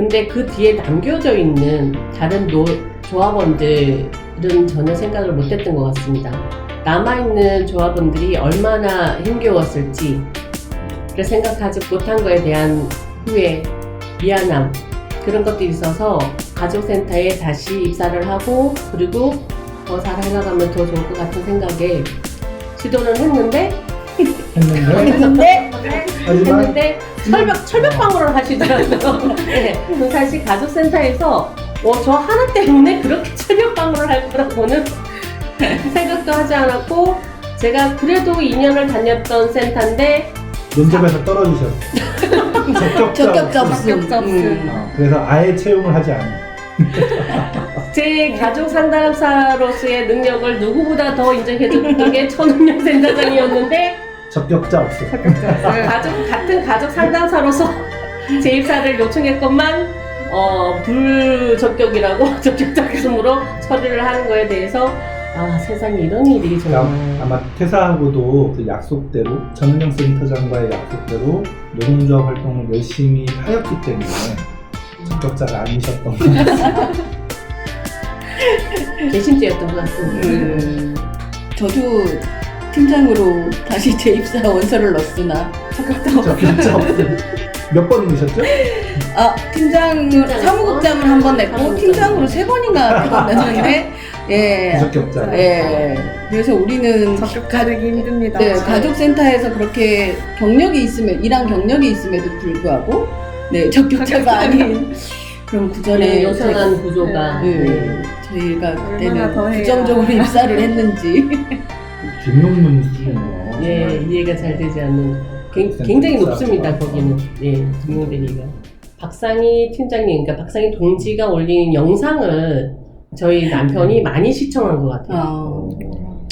근데 그 뒤에 남겨져 있는 다른 노, 조합원들은 전혀 생각을 못했던 것 같습니다. 남아있는 조합원들이 얼마나 힘겨웠을지, 를 생각하지 못한 거에 대한 후회, 미안함, 그런 것들이 있어서 가족센터에 다시 입사를 하고, 그리고 더 잘 해나가면 더 좋을 것 같은 생각에 시도를 했는데, 했는데 했는데 철벽 철벽 방어를 하시더라고요. 네, 그 사실 가족센터에서 어, 저 하나 때문에 그렇게 철벽 방어를 할 거라고는 생각도 하지 않았고 제가 그래도 2년을 다녔던 센터인데 면접에서 떨어지셨어. 없음. 적격자 없음. 음. 어, 그래서 아예 채용을 하지 않은. 제 가족 상담사로서의 능력을 누구보다 더 인정해줬던 게 천운영 센터장이었는데 적격자 없어. 가족 같은 가족 상담사로서 재입사를 요청했건만 어, 불적격이라고 적격자금으로 처리를 하는 거에 대해서 아 세상에 이런 일이 정말 아마 퇴사하고도 그 약속대로 전은영 센터장과의 약속대로 노동조합 활동을 열심히 하였기 때문에 적격자가 아니셨던 것 같아요. 개심죄였던 것 같습니다. 음, 저도 팀장으로 다시 재입사 원서를 넣었으나 적격자 없음. 몇 번이셨죠? 아 팀장으로 팀장. 사무국장을 한 번 냈고 사무국장. 팀장으로 세 번인가 냈는데 예. 적격자. 예. 그래서 우리는 적격자되기 힘듭니다. 네, 가족센터에서 그렇게 경력이 있으면 일한 경력이 있음에도 불구하고 네 적격자가 아닌 그런 네, 구전에 요상한 구조가 네. 네. 저희가 얼마나 그때는 더. 부정적으로 입사를 했는지 김용문 수준이요. 예, 이해가 잘 되지 않는 굉- 굉장히 높습니다 거기는 예 등록대리가 박상희 팀장님 그러니까 박상희 동지가 올린 영상을 저희 남편이 많이 시청한 것 같아요. 어,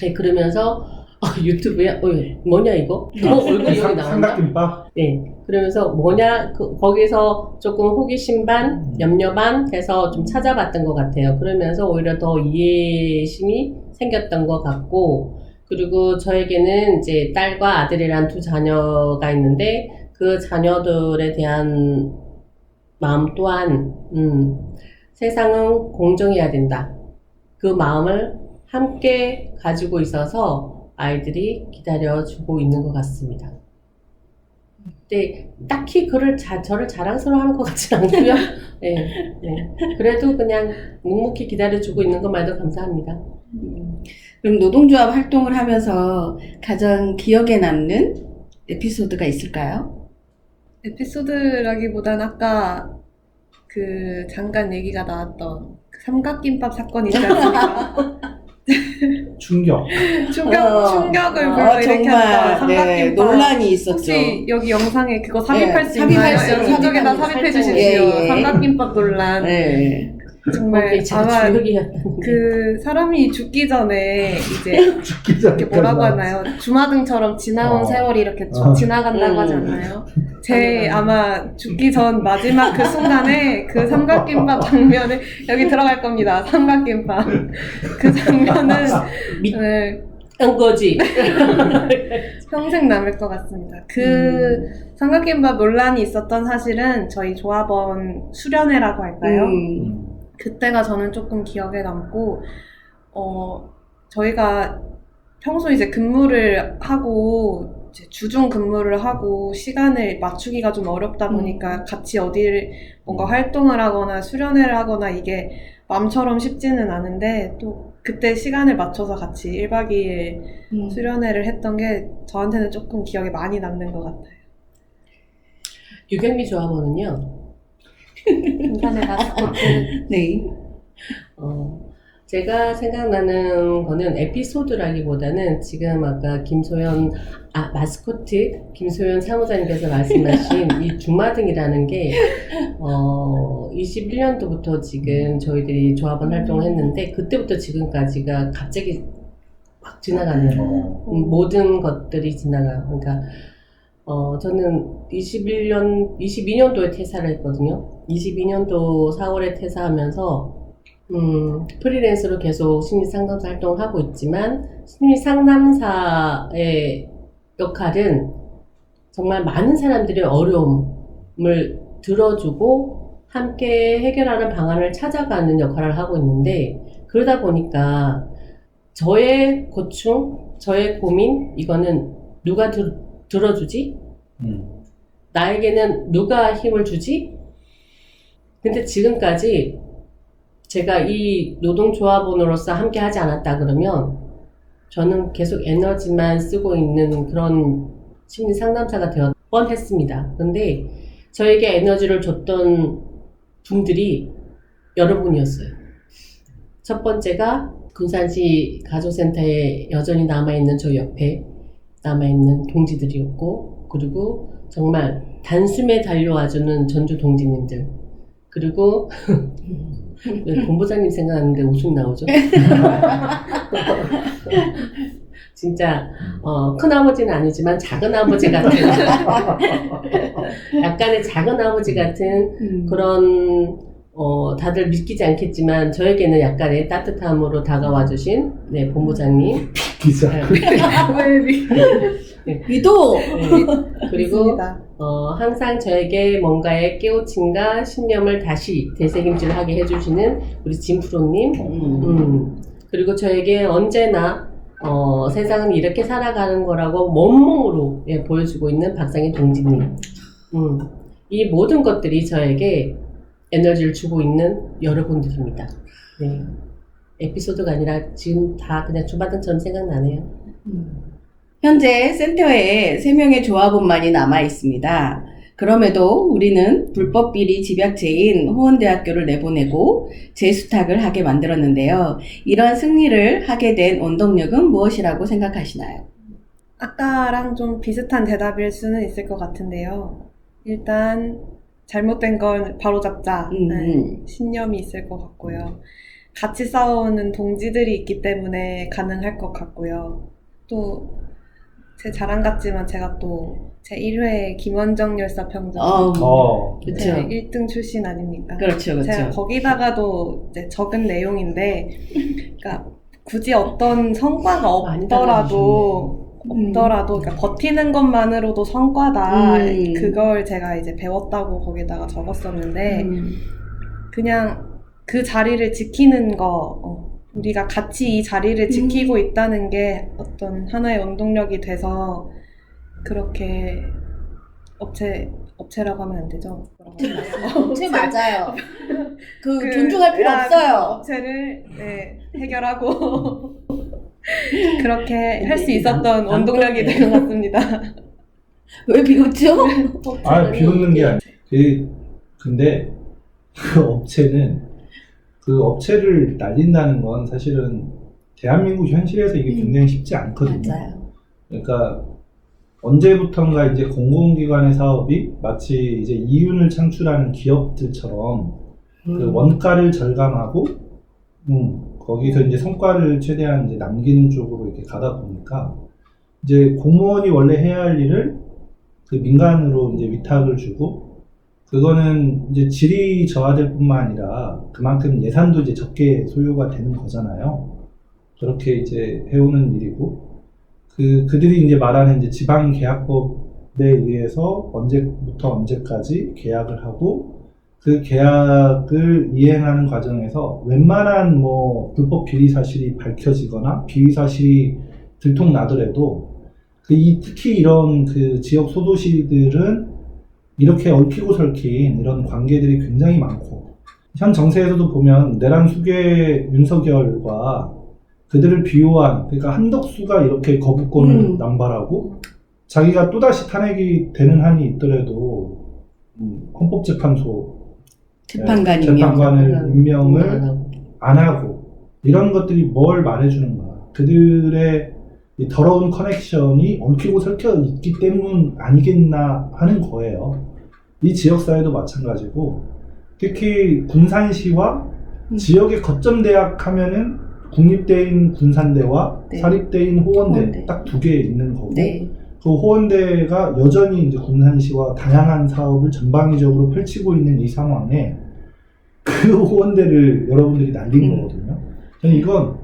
네, 그러면서 어, 유튜브에 어, 뭐냐 이거? 너 얼굴이 여기 삼- 나온다? 삼각김밥. 네. 그러면서 뭐냐 그, 거기서 조금 호기심 반, 염려 반 해서 좀 찾아봤던 것 같아요. 그러면서 오히려 더 이해심이 생겼던 것 같고 그리고 저에게는 이제 딸과 아들이란 두 자녀가 있는데 그 자녀들에 대한 마음 또한 음, 세상은 공정해야 된다. 그 마음을 함께 가지고 있어서 아이들이 기다려주고 있는 것 같습니다. 네, 딱히 그를 자, 저를 자랑스러워하는 것 같지 않고요. 네, 네. 그래도 그냥 묵묵히 기다려주고 있는 것만도 감사합니다. 음. 그럼 노동조합 활동을 하면서 가장 기억에 남는 에피소드가 있을까요? 에피소드라기보단 아까 그 잠깐 얘기가 나왔던 그 삼각김밥 사건 있지 않습니까? 충격. 충격, 어. 충격을 어, 불러 일으켰던 정말 삼각김밥. 네, 논란이 있었죠. 혹시 여기 영상에 그거 삽입할 네, 수 있나요? 삽입할 수- 삽입- 삽입해 살짝- 주십시오. 예, 예. 삼각김밥 논란. 네. 정말 아마. 그 사람이 죽기 전에 이제 죽기 전에 이렇게 뭐라고 하나요? 주마등처럼 지나온 어. 세월이 이렇게 쭉 어. 지나간다고 음. 하지 않나요? 제. 아마 죽기 전 마지막 그 순간에 그 삼각김밥 장면을 여기 들어갈 겁니다. 삼각김밥 그 장면은 밑- 네, 한 거지. 평생 남을 것 같습니다. 그 음. 삼각김밥 논란이 있었던 사실은 저희 조합원 수련회라고 할까요? 음. 그때가 저는 조금 기억에 남고, 어, 저희가 평소 이제 근무를 하고, 이제 주중 근무를 하고, 시간을 맞추기가 좀 어렵다 보니까 같이 어디를 뭔가 활동을 하거나 수련회를 하거나 이게 마음처럼 쉽지는 않은데, 또 그때 시간을 맞춰서 같이 1박 2일 음. 수련회를 했던 게 저한테는 조금 기억에 많이 남는 것 같아요. 유경미 조합원은요. 인간의 마스코트. 네. 어, 제가 생각나는 거는 에피소드라기보다는 지금 아까 김소연, 아, 마스코트, 김소연 사무장님께서 말씀하신 이 주마등이라는 게, 어, 21년도부터 지금 저희들이 조합원 활동을 했는데, 그때부터 지금까지가 갑자기 확 지나가는, 어. 음, 모든 것들이 지나가. 그러니까, 어, 저는 21년, 22년도에 퇴사를 했거든요. 22년도 4월에 퇴사하면서, 음, 프리랜서로 계속 심리 상담사 활동을 하고 있지만, 심리 상담사의 역할은 정말 많은 사람들의 어려움을 들어주고 함께 해결하는 방안을 찾아가는 역할을 하고 있는데 그러다 보니까 저의 고충, 저의 고민 이거는 누가 들, 들어주지? 음. 나에게는 누가 힘을 주지? 근데 지금까지 제가 이 노동조합원으로서 함께 하지 않았다 그러면 저는 계속 에너지만 쓰고 있는 그런 심리 상담사가 되었 뻔했습니다. 근데 저에게 에너지를 줬던 분들이 여러분이었어요. 첫 번째가 군산시 가족센터에 여전히 남아있는 저 옆에 남아있는 동지들이었고, 그리고 정말 단숨에 달려와주는 전주 동지님들. 그리고, 왜 본부장님 생각하는데 웃음 나오죠? 진짜, 어, 큰 아버지는 아니지만 작은 아버지 같은, 약간의 작은 아버지 같은 음. 그런 어, 다들 믿기지 않겠지만 저에게는 약간의 따뜻함으로 다가와 주신 네, 본부장님 기자. 네, 위도 네. 그리고 있습니다. 어, 항상 저에게 뭔가의 깨우침과 신념을 다시 되새김질하게 해주시는 우리 진프로님 음. 음, 그리고 저에게 언제나 어, 세상은 이렇게 살아가는 거라고 몸몸으로 예, 보여주고 있는 박상희 동지님. 음, 이 모든 것들이 저에게 에너지를 주고 있는 여러분들입니다. 네. 에피소드가 아니라 지금 다 그냥 주바등처럼 생각나네요. 현재 센터에 3명의 조합원만이 남아 있습니다. 그럼에도 우리는 불법 비리 집약체인 호원대학교를 내보내고 재수탁을 하게 만들었는데요. 이런 승리를 하게 된 원동력은 무엇이라고 생각하시나요? 아까랑 좀 비슷한 대답일 수는 있을 것 같은데요. 일단 잘못된 걸 바로잡자 음. 네, 신념이 있을 것 같고요. 같이 싸우는 동지들이 있기 때문에 가능할 것 같고요. 또 제 자랑 같지만 제가 또 제 1회 김원정 열사 평등 어, 어. 그렇죠. 제 1등 출신 아닙니까? 그렇죠, 제가 그렇죠. 거기다가도 이제 적은 내용인데, 그러니까 굳이 어떤 성과가 없더라도 음. 없더라도 그러니까 버티는 것만으로도 성과다. 음. 그걸 제가 이제 배웠다고 거기다가 적었었는데 음. 그냥 그 자리를 지키는 거 어, 우리가 같이 이 자리를 지키고 있다는 게 어떤 하나의 원동력이 돼서 그렇게 업체 업체라고 하면 안 되죠? 업체 맞아요. 그, 그- 존중할 필요 아, 그 없어요. 업체를 네, 해결하고 그렇게 할 수 있었던 원동력이 된것 같습니다. 왜 비웃죠? 아, 비웃는 게 아니라. 그, 근데 그 업체는 그 업체를 날린다는 건 사실은 대한민국 현실에서 이게 음. 굉장히 쉽지 않거든요. 맞아요. 그러니까 언제부턴가 이제 공공기관의 사업이 마치 이제 이윤을 창출하는 기업들처럼 그 원가를 절감하고 음, 거기서 이제 성과를 최대한 이제 남기는 쪽으로 이렇게 가다 보니까 이제 공무원이 원래 해야 할 일을 그 민간으로 이제 위탁을 주고 그거는 이제 질이 저하될 뿐만 아니라 그만큼 예산도 이제 적게 소요가 되는 거잖아요. 그렇게 이제 해오는 일이고 그 그들이 이제 말하는 이제 지방 계약법에 의해서 언제부터 언제까지 계약을 하고 그 계약을 이행하는 과정에서 웬만한 뭐 불법 비리 사실이 밝혀지거나 비위 사실이 들통나더라도 그 이 특히 이런 그 지역 소도시들은 이렇게 얽히고 설킨 이런 관계들이 굉장히 많고 현 정세에서도 보면 내란 수계 윤석열과 그들을 비호한 그러니까 한덕수가 이렇게 거부권을 음. 남발하고 자기가 또다시 탄핵이 되는 한이 있더라도 음, 헌법재판소 재판관이면. 재판관을 임명을 음. 안 하고 이런 것들이 뭘 말해주는가 그들의 이 더러운 커넥션이 얽히고 설켜 있기 때문 아니겠나 하는 거예요. 이 지역사회도 마찬가지고 특히 군산시와 음. 지역의 거점 대학 하면은 국립대인 군산대와 네. 사립대인 호원대, 호원대. 딱 두 개 있는 거고 네. 그 호원대가 여전히 이제 군산시와 다양한 사업을 전방위적으로 펼치고 있는 이 상황에 그 호원대를 여러분들이 날린 음. 거거든요. 저는 이건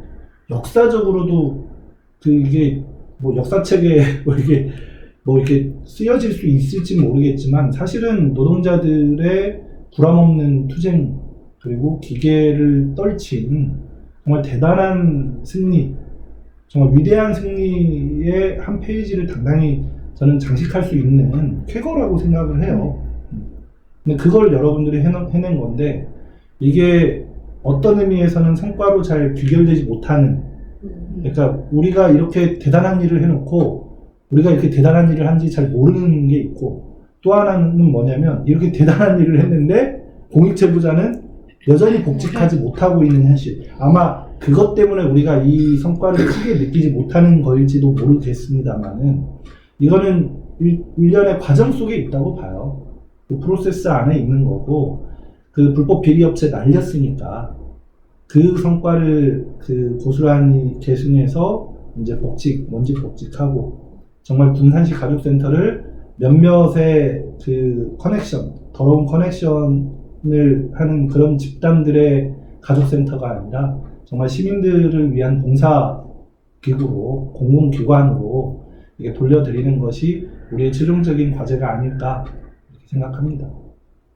역사적으로도 그 이게 뭐 역사책에 뭐 이게 뭐 이렇게 쓰여질 수 있을지 모르겠지만 사실은 노동자들의 불암없는 투쟁 그리고 기계를 떨친 정말 대단한 승리, 정말 위대한 승리의 한 페이지를 당당히 저는 장식할 수 있는 쾌거라고 생각을 해요. 근데 그걸 여러분들이 해낸 건데 이게 어떤 의미에서는 성과로 잘 귀결되지 못하는 그러니까 우리가 이렇게 대단한 일을 해놓고 우리가 이렇게 대단한 일을 한지 잘 모르는 게 있고 또 하나는 뭐냐면 이렇게 대단한 일을 했는데 공익제보자는 여전히 복직하지 못하고 있는 현실. 아마 그것 때문에 우리가 이 성과를 크게 느끼지 못하는 거일지도 모르겠습니다만은 이거는 일, 일련의 과정 속에 있다고 봐요. 그 프로세스 안에 있는 거고 그 불법 비리 업체 날렸으니까 그 성과를 그 고스란히 계승해서 이제 복직, 먼지 복직하고 정말 군산시 가족센터를 몇몇의 그 커넥션, 더러운 커넥션을 하는 그런 집단들의 가족센터가 아니라 정말 시민들을 위한 봉사 기구로, 공공기관으로 이게 돌려드리는 것이 우리의 최종적인 과제가 아닐까 생각합니다.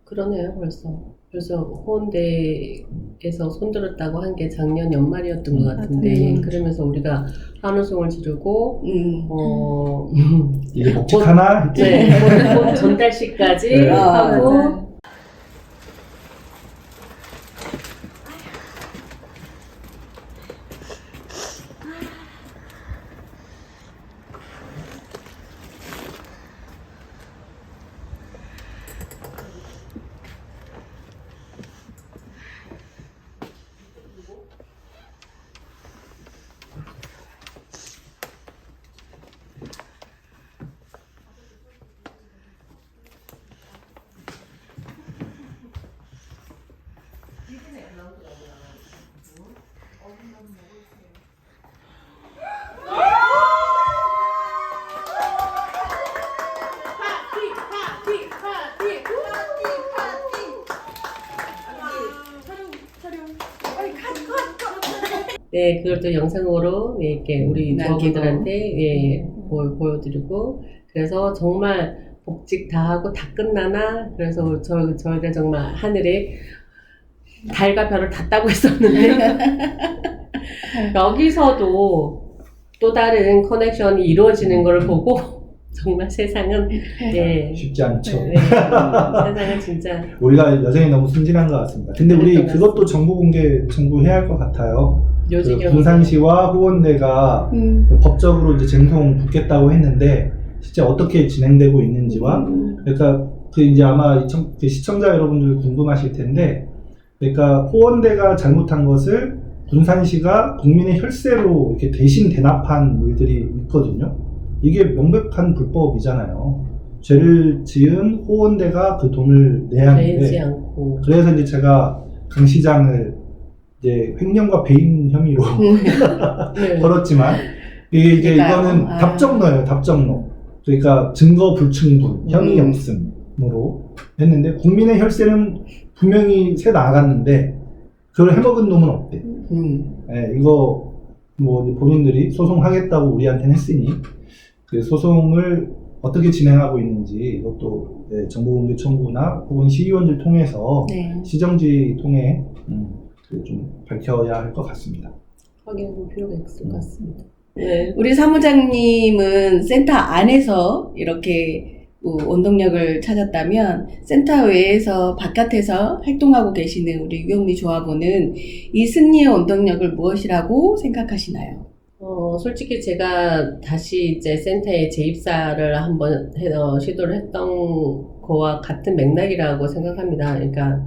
그러네요, 벌써. 그래서 호원대에서 손들었다고 한 게 작년 연말이었던 것 같은데, 맞아요. 그러면서 우리가 한우송을 지르고, 음. 어, 이게 복직하나? 했지? 네, 전달식까지 네. 아, 하고, 맞아 네, 그걸 또 영상으로 네, 이렇게 우리. 조합원들한테 예, 보, 보여 드리고, 그래서 정말 복직 다 하고 다 끝나나? 그래서 저, 저희가 정말 하늘에 달과 별을 다 따고 있었는데, 여기서도 또 다른 커넥션이 이루어지는 걸 보고, 정말 세상은, 예, 쉽지 않죠. 네, 세상은 진짜, 우리가 여전히 너무 순진한 것 같습니다. 근데 우리 것 그것도 정보 공개 정보해야 할 것 같아요. 그 요지경. 군산시와 호원대가 음. 법적으로 이제 쟁송 붙겠다고 했는데 실제 어떻게 진행되고 있는지와 음. 그러니까 그 이제 아마 그 시청자 여러분들 궁금하실 텐데 그러니까 호원대가 잘못한 것을 군산시가 국민의 혈세로 이렇게 대신 대납한 일들이 있거든요. 이게 명백한 불법이잖아요. 죄를 지은 호원대가 그 돈을 내야 하는데 않고. 그래서 이제 제가 강 시장을 이제 횡령과 배임 혐의로 네. 걸었지만 이게 이제 그러니까요. 이거는 아. 답정너예요, 답정너. 그러니까 증거 불충분, 혐의 음. 없음으로 했는데 국민의 혈세는 분명히 새 나갔는데 그걸 해먹은 놈은 없대. 음. 예, 이거 뭐 이제 본인들이 소송하겠다고 우리한테는 했으니 그 소송을 어떻게 진행하고 있는지 이것도 예, 정보공개 청구나 혹은 시의원들 통해서 네. 시정지 통해 음, 그 좀 밝혀야 할 것 같습니다. 확인해볼 필요가 있을 것 같습니다. 네. 우리 사무장님은 센터 안에서 이렇게 어, 원동력을 찾았다면 센터 외에서 바깥에서 활동하고 계시는 우리 유영미 조합원은 이 승리의 원동력을 무엇이라고 생각하시나요? 어, 솔직히 제가 다시 이제 센터에 재입사를 한번 해- 어, 시도를 했던 거와 같은 맥락이라고 생각합니다. 그러니까,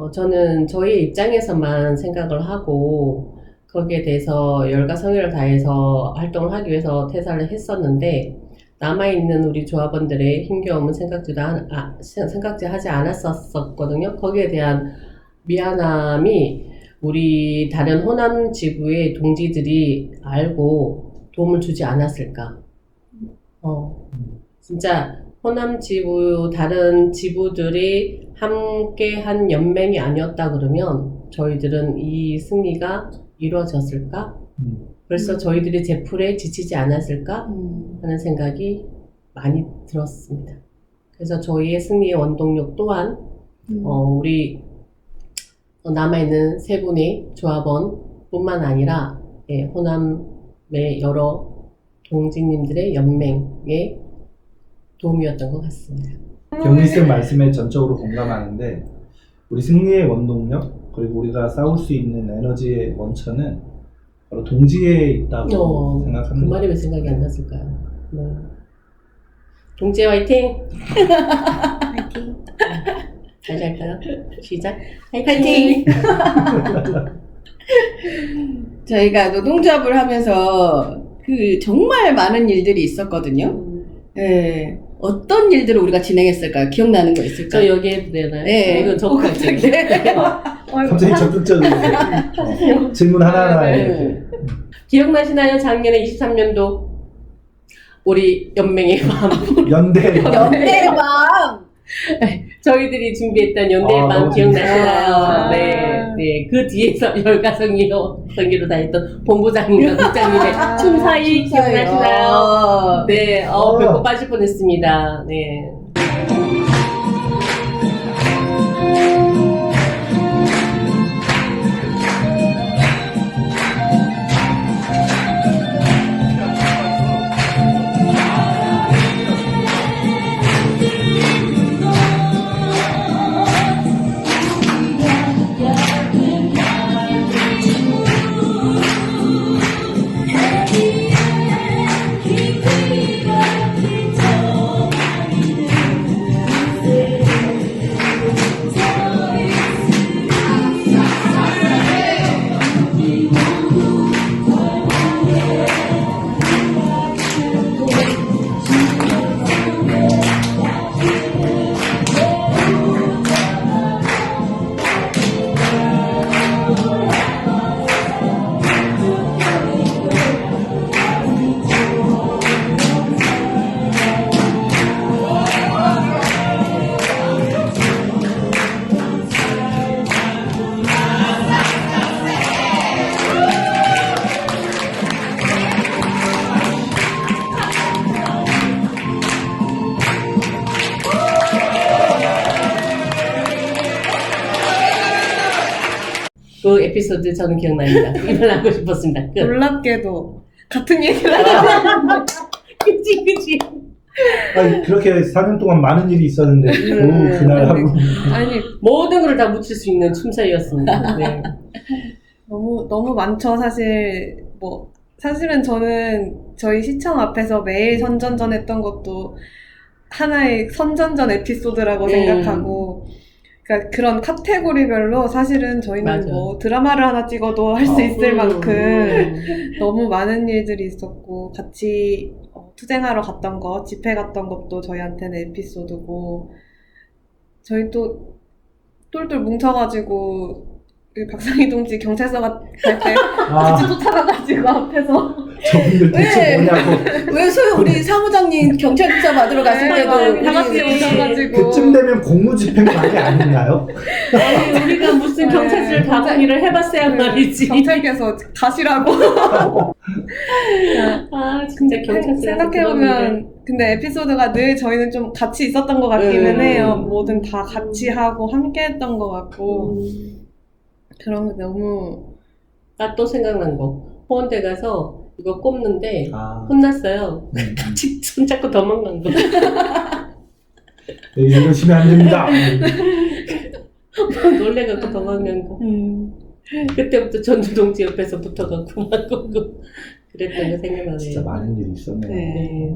어, 저는 저희 입장에서만 생각을 하고, 거기에 대해서 열과 성의를 다해서 활동을 하기 위해서 퇴사를 했었는데, 남아있는 우리 조합원들의 힘겨움은 생각지도 안, 아, 생- 생각지 하지 않았었거든요. 거기에 대한 미안함이 우리 다른 호남 지부의 동지들이 알고 도움을 주지 않았을까. 어, 진짜 호남 지부, 다른 지부들이 함께 한 연맹이 아니었다 그러면 저희들은 이 승리가 이루어졌을까? 음. 벌써 저희들이 제풀에 지치지 않았을까? 음. 하는 생각이 많이 들었습니다. 그래서 저희의 승리의 원동력 또한 음. 어, 우리 어, 남아있는 세 분의 조합원뿐만 아니라 예, 호남의 여러 동지님들의 연맹에 도움이었던 것 같습니다. 경리 쌤 말씀에 전적으로 공감하는데 우리 승리의 원동력 그리고 우리가 싸울 수 있는 에너지의 원천은 바로 동지에 있다고 어, 그 생각합니다. 말이 왜 생각이 안 났을까요? 네. 동지 화이팅! 파이팅. 다시 할까요? 시작! 파이팅! 저희가 노동조합을 하면서 그 정말 많은 일들이 있었거든요. 음, 예. 어떤 일들을 우리가 진행했을까요? 기억나는 거저 있을까요? 여기 해도 되나요? 네. 이건 적극할게요. 갑자기 적극적으로 어, 질문 하나하나 네. 이렇게 기억나시나요? 작년에 23년도 우리 연맹의 밤 연대 연대방! 저희들이 준비했던 연대의 아, 밤 너무 기억나시나요? 네, 네. 그 뒤에서 열가성이요 성기로 다했던 본부장님과 국장님의 아, 춤사위 기억나시나요? 어. 네, 어, 어. 배꼽 빠질 뻔했습니다. 네. 그 에피소드 저는 기억납니다. 이걸 하고 싶었습니다. 끝. 놀랍게도 같은 얘기를 하는 그치, 그치. 아니, 그렇게 4년 동안 많은 일이 있었는데 겨우 음. 그날 하고 아니 모든 걸 다 묻힐 수 있는 춤사위였습니다. 네. 너무 너무 많죠 사실 뭐 사실은 저는 저희 시청 앞에서 매일 선전전 했던 것도 하나의 선전전 에피소드라고 음. 생각하고 그러니까 그런 카테고리별로 사실은 저희는 맞아. 뭐 드라마를 하나 찍어도 할수 아. 있을 만큼 음. 너무 많은 일들이 있었고 같이 어, 투쟁하러 갔던 거 집회 갔던 것도 저희한테는 에피소드고 저희 또 똘똘 뭉쳐가지고 그 박상희 동지 경찰서 갈때 아. 같이 쫓아가가지고 앞에서. 저분들 대체 네. 뭐냐고. 왜 소유 우리 사무장님 경찰 조사 받으러 갔을 네, 때도 다 우리 같이 우리 오셔가지고. 그쯤 되면 공무집행관이 아닌가요? 아니, 우리가 무슨 네, 경찰서를 가고 경찰- 일을 해봤어야 말이지. 경찰께서 가시라고. 아, 진짜 경찰서 생각해보면 근데 에피소드가 늘 저희는 좀 같이 있었던 것 같기는 음. 해요. 뭐든 다 같이 하고 함께 했던 것 같고 그런 게 너무 나 또 생각난 거. 호원대 가서 이거 꼽는데 아, 혼났어요. 음, 음. 같이 손잡고 도망간 거. 네, 이러시면 안 됩니다. 놀래갖고 도망간 거. 음. 그때부터 전주동지 옆에서 붙어갖고 막 그랬던 거 생각나네요. 진짜 많은 일이 있었네요. 네. 네.